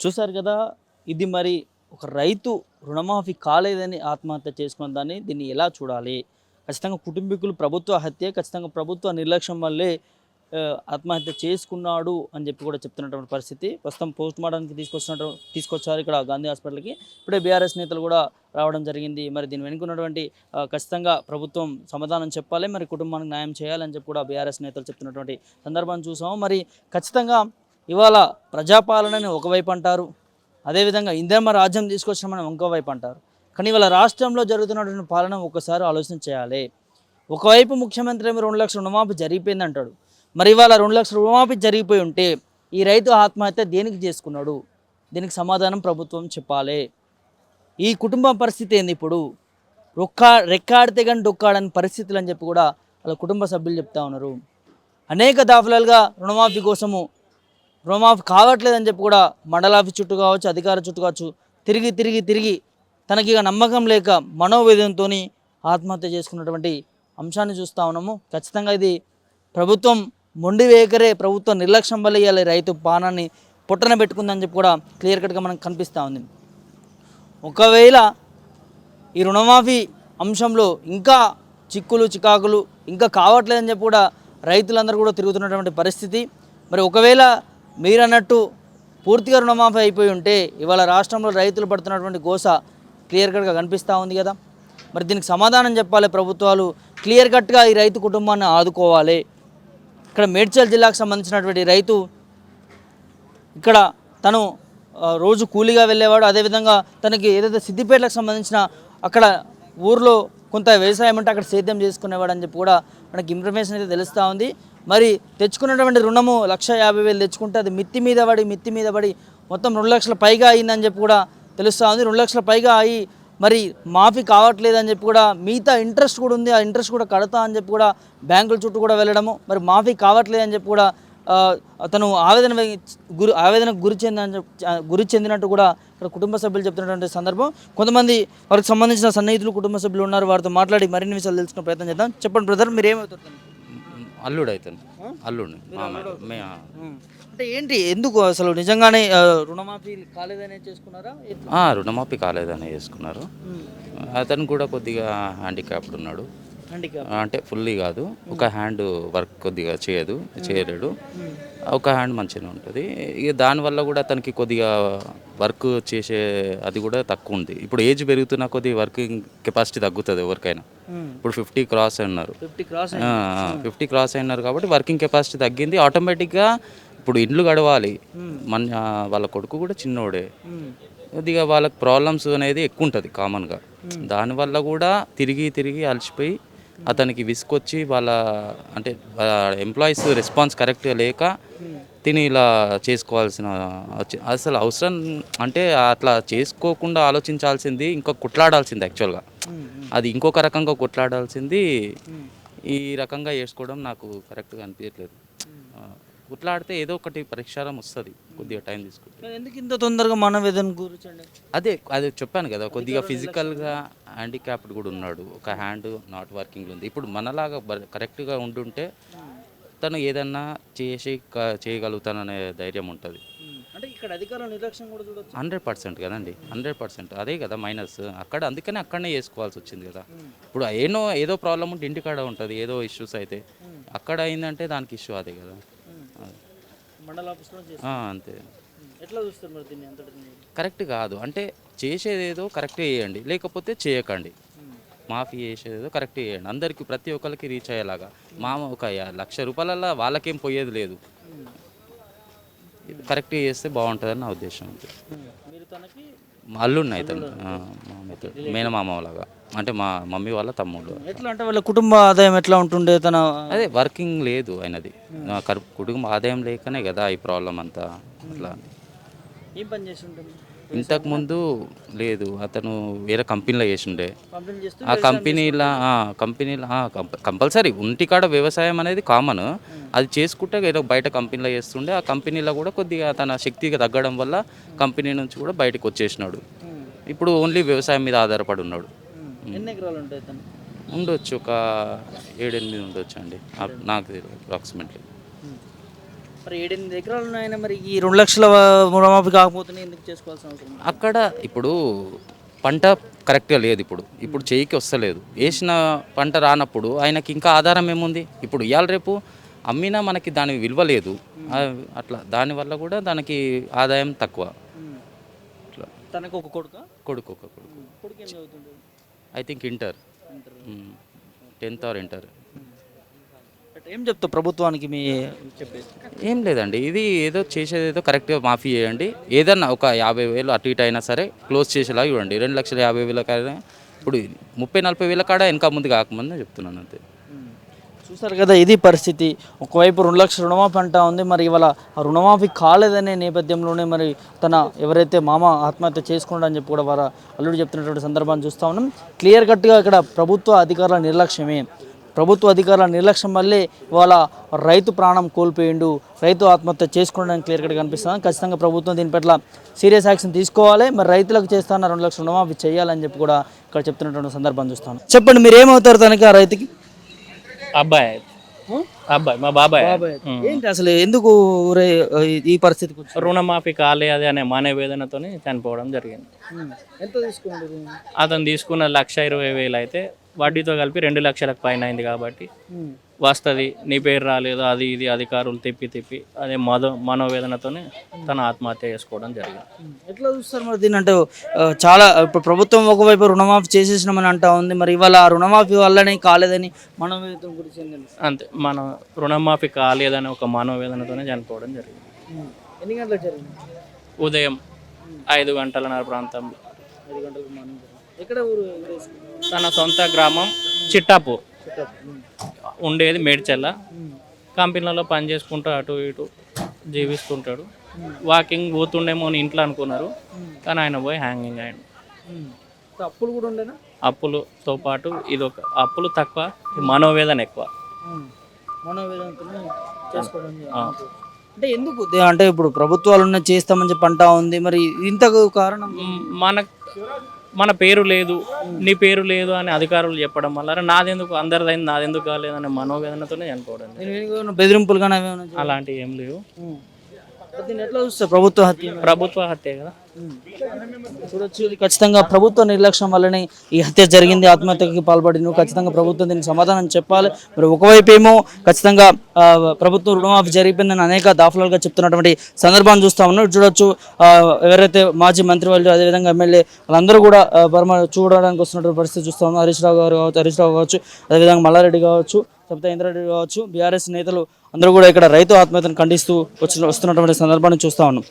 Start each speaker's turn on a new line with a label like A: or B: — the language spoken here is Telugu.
A: చూసారు కదా ఇది మరి ఒక రైతు రుణమాఫీ కాలేదని ఆత్మహత్య చేసుకున్న దాన్ని దీన్ని ఎలా చూడాలి? ఖచ్చితంగా కుటుంబీకులు ప్రభుత్వ హత్య ఖచ్చితంగా ప్రభుత్వ నిర్లక్ష్యం వల్లే ఆత్మహత్య చేసుకున్నాడు అని చెప్పి కూడా చెప్తున్నటువంటి పరిస్థితి. ప్రస్తుతం పోస్ట్ మార్టంకి తీసుకొచ్చినట్టు తీసుకొచ్చారు ఇక్కడ గాంధీ హాస్పిటల్కి. ఇప్పుడే బీఆర్ఎస్ నేతలు కూడా రావడం జరిగింది. మరి దీని వెనుకున్నటువంటి ఖచ్చితంగా ప్రభుత్వం సమాధానం చెప్పాలి మరి కుటుంబానికి న్యాయం చేయాలని చెప్పి కూడా బీఆర్ఎస్ నేతలు చెప్తున్నటువంటి సందర్భాన్ని చూసాము. మరి ఖచ్చితంగా ఇవాళ ప్రజాపాలనని ఒకవైపు అంటారు అదేవిధంగా ఇందిరమ్మ రాజ్యం తీసుకొచ్చామని ఇంకోవైపు అంటారు. కానీ ఇవాళ రాష్ట్రంలో జరుగుతున్నటువంటి పాలన ఒక్కసారి ఆలోచన చేయాలి. ఒకవైపు ముఖ్యమంత్రి ఏమో రెండు లక్షల రుణమాఫీ జరిగిపోయింది అంటాడు. మరి ఇవాళ రెండు లక్షల రుణమాఫీ జరిగిపోయి ఉంటే ఈ రైతు ఆత్మహత్య దేనికి చేసుకున్నాడు? దీనికి సమాధానం ప్రభుత్వం చెప్పాలి. ఈ కుటుంబం పరిస్థితి ఏంది ఇప్పుడు? రొక్కా రెక్కాడితే కానీ డొక్కాడని పరిస్థితులు అని చెప్పి కూడా వాళ్ళ కుటుంబ సభ్యులు చెప్తా ఉన్నారు. అనేక దాఫలాలుగా రుణమాఫీ కోసము రుణమాఫీ కావట్లేదని చెప్పి కూడా మండలాఫీ చుట్టూ కావచ్చు అధికార చుట్టూ కావచ్చు తిరిగి తిరిగి తిరిగి తనకి ఇక నమ్మకం లేక మనోవేదంతో ఆత్మహత్య చేసుకున్నటువంటి అంశాన్ని చూస్తూ ఉన్నాము. ఖచ్చితంగా ఇది ప్రభుత్వం మొండి వేకరే ప్రభుత్వం నిర్లక్ష్యం వల్ల రైతు పానాన్ని పుట్టన పెట్టుకుందని చెప్పి కూడా క్లియర్ కట్గా మనకు కనిపిస్తూ ఉంది. ఒకవేళ ఈ రుణమాఫీ అంశంలో ఇంకా చిక్కులు చికాకులు ఇంకా కావట్లేదని చెప్పి కూడా రైతులందరూ కూడా తిరుగుతున్నటువంటి పరిస్థితి. మరి ఒకవేళ మీరన్నట్టు పూర్తిగా రుణమాఫీ అయిపోయి ఉంటే ఇవాళ రాష్ట్రంలో రైతులు పడుతున్నటువంటి గోస క్లియర్ కట్గా కనిపిస్తూ ఉంది కదా. మరి దీనికి సమాధానం చెప్పాలి ప్రభుత్వాలు. క్లియర్ కట్గా ఈ రైతు కుటుంబాన్ని ఆదుకోవాలి. ఇక్కడ మేడ్చల్ జిల్లాకు సంబంధించినటువంటి రైతు ఇక్కడ తను రోజు కూలీగా వెళ్ళేవాడు. అదేవిధంగా తనకి ఏదైతే సిద్దిపేటలకు సంబంధించిన అక్కడ ఊర్లో కొంత వ్యవసాయం అంటే అక్కడ సేద్యం చేసుకునేవాడు అని చెప్పి కూడా మనకి ఇన్ఫర్మేషన్ అయితే తెలుస్తూ ఉంది. మరి తెచ్చుకున్నటువంటి రుణము లక్ష యాభై వేలు తెచ్చుకుంటే అది మిత్తి మీద పడి మిత్తి మీద పడి మొత్తం రెండు లక్షల పైగా అయిందని చెప్పి కూడా తెలుస్తూ ఉంది. రెండు లక్షల పైగా అయ్యి మరి మాఫీ కావట్లేదు అని చెప్పి కూడా మిగతా ఇంట్రెస్ట్ కూడా ఉంది. ఆ ఇంట్రెస్ట్ కూడా కడతా అని చెప్పి కూడా బ్యాంకుల చుట్టూ కూడా వెళ్ళడము. మరి మాఫీ కావట్లేదు అని చెప్పి కూడా అతను ఆవేదన గురి ఆవేదనకు గురి చెందని గురి చెందినట్టు కూడా ఇక్కడ కుటుంబ సభ్యులు చెప్తున్నటువంటి సందర్భం. కొంతమంది వారికి సంబంధించిన సన్నిహితులు కుటుంబ సభ్యులు ఉన్నారు. వారితో మాట్లాడి మరిన్ని విషయాలు తెలుసుకునే ప్రయత్నం చేద్దాం. చెప్పండి బ్రదర్ మీరు ఏమవుతారు
B: అల్లుడు. అవుతాను అల్లుడు మామయ్య
A: అంటే ఏంటి ఎందుకు అసలు నిజంగానే రుణమాఫీ కాలేదనే చేసుకున్నారా?
B: రుణమాఫీ కాలేదని చేసుకున్నారు. అతను కూడా కొద్దిగా హ్యాండిక్యాప్డ్ ఉన్నాడు. అంటే ఫుల్లీ కాదు. ఒక హ్యాండ్ వర్క్ కొద్దిగా చేయదు చేయలేడు. ఒక హ్యాండ్ మంచిగా ఉంటుంది. ఇక దానివల్ల కూడా అతనికి కొద్దిగా వర్క్ చేసే అది కూడా తక్కువ ఉంది. ఇప్పుడు ఏజ్ పెరుగుతున్న కొద్దిగా వర్కింగ్ కెపాసిటీ తగ్గుతుంది ఎవరికైనా. ఇప్పుడు ఫిఫ్టీ క్రాస్ ఉన్నారు
A: ఫిఫ్టీ క్రాస్
B: అయినారు. కాబట్టి వర్కింగ్ కెపాసిటీ తగ్గింది. ఆటోమేటిక్గా ఇప్పుడు ఇండ్లు గడవాలి. మన వాళ్ళ కొడుకు కూడా చిన్నోడే. కొద్దిగా వాళ్ళకి ప్రాబ్లమ్స్ అనేది ఎక్కువ ఉంటుంది కామన్గా. దానివల్ల కూడా తిరిగి తిరిగి అలసిపోయి అతనికి విసుకొచ్చి వాళ్ళ అంటే ఎంప్లాయీస్ రెస్పాన్స్ కరెక్ట్గా లేక తిని ఇలా చేసుకోవాల్సిన అసలు అవసరం అంటే అట్లా చేసుకోకుండా ఆలోచించాల్సింది ఇంకా కొట్లాడాల్సింది యాక్చువల్గా అది ఇంకొక రకంగా కొట్లాడాల్సింది ఈ రకంగా చేసుకోవడం నాకు కరెక్ట్గా అనిపించట్లేదు కొట్లాడితే ఏదో ఒకటి పరిష్కారం వస్తుంది కొద్దిగా టైం తీసుకుంటే.
A: ఎందుకు ఇంత తొందరగా మనోవేదన గురించండి
B: అదే అదే చెప్పాను కదా కొద్దిగా ఫిజికల్గా హ్యాండిక్యాప్డ్ కూడా ఉన్నాడు. ఒక హ్యాండ్ నాట్ వర్కింగ్ ఉంది. ఇప్పుడు మనలాగా కరెక్ట్గా ఉండుంటే తను ఏదన్నా చేసి చేయగలుగుతాననే ధైర్యం ఉంటుంది.
A: అంటే ఇక్కడ అధికారుల నిర్లక్ష్యం కూడా చూడొచ్చు.
B: హండ్రెడ్ పర్సెంట్ కదండి. Hundred percent. అదే కదా మైనస్ అక్కడ అందుకనే అక్కడనే చేసుకోవాల్సి వచ్చింది కదా. ఇప్పుడు ఏనో ఏదో ప్రాబ్లం ఉంటే ఇంటికాడ ఉంటుంది. ఏదో ఇష్యూస్ అయితే. అక్కడ అయిందంటే దానికి ఇష్యూ అదే కదా.
A: మండల ఆఫీస్లో
B: అంతే.
A: ఎట్లా చూస్తారు మరి దీన్ని అంతటిని?
B: కరెక్ట్ కాదు. అంటే చేసేదేదో కరెక్ట్ చేయండి. లేకపోతే చేయకండి. మాఫీ చేసేదేదో కరెక్ట్ చేయండి. అందరికీ ప్రతి ఒక్కరికి రీచ్ అయ్యేలాగా. మామ ఒక లక్ష రూపాయలలో వాళ్ళకేం పోయేది లేదు. కరెక్ట్ చేస్తే బాగుంటుందని నా ఉద్దేశం అంతే.
A: మీరు తనకి
B: మా అల్లుడిని అవుతాను మేనమామ లాగా అంటే మా మమ్మీ వాళ్ళ తమ్ముడు.
A: ఎట్లా అంటే వాళ్ళ కుటుంబ ఆదాయం ఎట్లా ఉంటుండే తన
B: అదే వర్కింగ్ లేదు ఆయనది. నా కరు- కుటుంబ ఆదాయం లేకనే కదా ఈ ప్రాబ్లం అంతా. అట్లా.
A: ఏం పని చేసి ఉంటుంది?
B: ఇంతకు ముందు లేదు అతను వేరే కంపెనీలో చేసిండే. ఆ కంపెనీలో కంపెనీలో కంపల్సరీ ఇంటికాడ వ్యవసాయం అనేది కామన్. అది చేసుకుంటే ఏదో బయట కంపెనీలో చేస్తుండే ఆ కంపెనీలో కూడా కొద్దిగా తన శక్తికి తగ్గడం వల్ల కంపెనీ నుంచి కూడా బయటకు వచ్చేసినాడు. ఇప్పుడు ఓన్లీ వ్యవసాయం మీద ఆధారపడి ఉన్నాడు.
A: ఎన్ని ఎకరాలు ఉంటాయి తను
B: ఉండొచ్చు ఒక ఏడెనిమిది ఉండొచ్చు అండి నాకు తెలియదు అప్రాక్సిమేట్లీ.
A: మరి ఏడెనిమిది ఎకరాలు ఉన్నాయని మరి ఈ రెండు లక్షల రుణమాఫీ కాకపోతే ఎందుకు చేసుకోవాల్సిన అవసరం ఉంది?
B: అక్కడ ఇప్పుడు పంట కరెక్ట్గా లేదు ఇప్పుడు. ఇప్పుడు చేయికి వస్తలేదు. వేసిన పంట రానప్పుడు ఆయనకి ఇంకా ఆధారం ఏముంది? ఇప్పుడు ఇవాళ రేపు అమ్మినా మనకి దాని విలువ లేదు. ఆ, అట్లా. దానివల్ల కూడా దానికి ఆదాయం తక్కువ. అట్లా
A: తనకు ఒక కొడుక?
B: కొడుకు ఒక కొడుకు.
A: కొడుకు ఏం చదువుతుంటాడు
B: I think inter. Tenth or inter.
A: ఏం చెప్తావు ప్రభుత్వానికి మీ
B: ఏం లేదండి. ఇది ఏదో చేసేది ఏదో కరెక్ట్గా మాఫీ చేయండి. ఏదన్నా ఒక యాభై వేలు అటు ఇటు అయినా సరే క్లోజ్ చేసేలా చూడండి. రెండు లక్షల యాభై వేల కాడ ఇప్పుడు ముప్పై నలభై వేల కాడ వెనక ముందు కాకముందే చెప్తున్నాను అంతే.
A: చూసారు కదా ఇది పరిస్థితి. ఒకవైపు రెండు లక్షల రుణమాఫీ అంటా ఉంది. మరి ఇవాళ ఆ రుణమాఫీ కాలేదనే నేపథ్యంలోనే మరి తన ఎవరైతే మామ ఆత్మహత్య చేసుకున్నాడు అని చెప్పి కూడా వారు అల్లుడు చెప్తున్నటువంటి సందర్భాన్ని చూస్తూ ఉన్నాం. క్లియర్ కట్గా ఇక్కడ ప్రభుత్వ అధికారుల నిర్లక్ష్యమే. ప్రభుత్వ అధికారుల నిర్లక్ష్యం వల్లే ఇవాళ రైతు ప్రాణం కోల్పోయిండు. రైతు ఆత్మహత్య చేసుకోవడానికి క్లియర్ కట్గా కనిపిస్తుంది. ఖచ్చితంగా ప్రభుత్వం దీని పట్ల సీరియస్ యాక్షన్ తీసుకోవాలి. మరి రైతులకు చేస్తున్న రెండు లక్షల రుణమాఫీ చేయాలని చెప్పి కూడా ఇక్కడ చెప్తున్నటువంటి సందర్భం చూస్తాను. చెప్పండి మీరు ఏమవుతారు తనకి ఆ రైతుకి?
C: అబ్బాయి. అబ్బాయి మా బాబాయ్.
A: ఏంటి అసలు ఎందుకు ఈ పరిస్థితికి
C: రుణమాఫీ కాలే అది అనే మానే వేదనతోని చనిపోవడం జరిగింది.
A: ఎంత
C: అతను తీసుకున్న లక్ష ఇరవై వేలు అయితే వడ్డీతో కలిపి రెండు లక్షలకు పైన అయింది కాబట్టి వస్తుంది నీ పేరు రాలేదు అది ఇది అధికారులు తిప్పి తిప్పి అదే మదో మనోవేదనతోనే తన ఆత్మహత్య చేసుకోవడం జరిగింది.
A: ఎట్లా చూస్తారు మరి దీని అంటే చాలా ఇప్పుడు ప్రభుత్వం ఒకవైపు రుణమాఫీ చేసేసినామని అంటా ఉంది మరి ఇవాళ ఆ రుణమాఫీ వల్లనే కాలేదని మనం వేతనం గురించి
C: అంతే మన రుణమాఫీ కాలేదని ఒక మనోవేదనతోనే చనిపోవడం జరిగింది.
A: ఎన్ని గంటలకు జరిగింది?
C: ఉదయం ఐదు గంటలన్నర ప్రాంతంలో.
A: ఐదు గంటలకు. ఎక్కడ ఊరు?
C: తన సొంత గ్రామం చిట్టాపూర్. ఉండేది మేడ్చల్ల. కంపెనీలలో పని చేసుకుంటూ అటు ఇటు జీవిస్తుంటాడు. వాకింగ్ పోతుండేమో అని ఇంట్లో అనుకున్నారు. కానీ ఆయన పోయి హ్యాంగింగ్ అయ్యాడు.
A: అప్పులు కూడా ఉండేనా?
C: అప్పులతో పాటు ఇది ఒక అప్పులు తక్కువ మనోవేదన ఎక్కువ.
A: అంటే ఎందుకు? అంటే ఇప్పుడు ప్రభుత్వాలు ఉన్న చేస్తామని చెప్పి అంటా ఉంది. మరి ఇంతకు కారణం?
C: మ్, మన పేరు లేదు నీ పేరు లేదు అని అధికారులు చెప్పడం వల్ల "అరే, నాదెందుకు అందరిదైంది నాదెందుకు కాలేదనే మనోవేదనతోనే చనిపోవడం
A: బెదిరింపులు కానీ
C: అలాంటివి ఏం లేవు.
A: దీన్ని ఎట్లా చూస్తారు ప్రభుత్వ హత్య
C: ప్రభుత్వ హత్య కదా?
A: చూడొచ్చు ఇది ఖచ్చితంగా ప్రభుత్వ నిర్లక్ష్యం వల్లనే ఈ హత్య జరిగింది ఆత్మహత్యకి పాల్పడింది ఖచ్చితంగా ప్రభుత్వం దీనికి సమాధానం చెప్పాలి. మరి ఒకవైపు ఏమో ఖచ్చితంగా ప్రభుత్వం రుణమాఫీ జరిగిపోయిందని అనేక దాఫలాలుగా చెప్తున్నటువంటి సందర్భాన్ని చూస్తా ఉన్నాం. చూడొచ్చు ఎవరైతే మాజీ మంత్రి వాళ్ళు అదేవిధంగా ఎమ్మెల్యే వాళ్ళందరూ కూడా పరమ చూడడానికి వస్తున్నటువంటి పరిస్థితి చూస్తా ఉన్నాం. హరీష్ రావు గారు కావచ్చు హరీష్ రావు కావచ్చు అదేవిధంగా మల్లారెడ్డి కావచ్చు సబితా ఇంద్రారెడ్డి కావచ్చు బీఆర్ఎస్ నేతలు అందరూ కూడా ఇక్కడ రైతు ఆత్మహత్యను ఖండిస్తూ వచ్చిన వస్తున్నటువంటి సందర్భాన్ని చూస్తూ ఉన్నాం.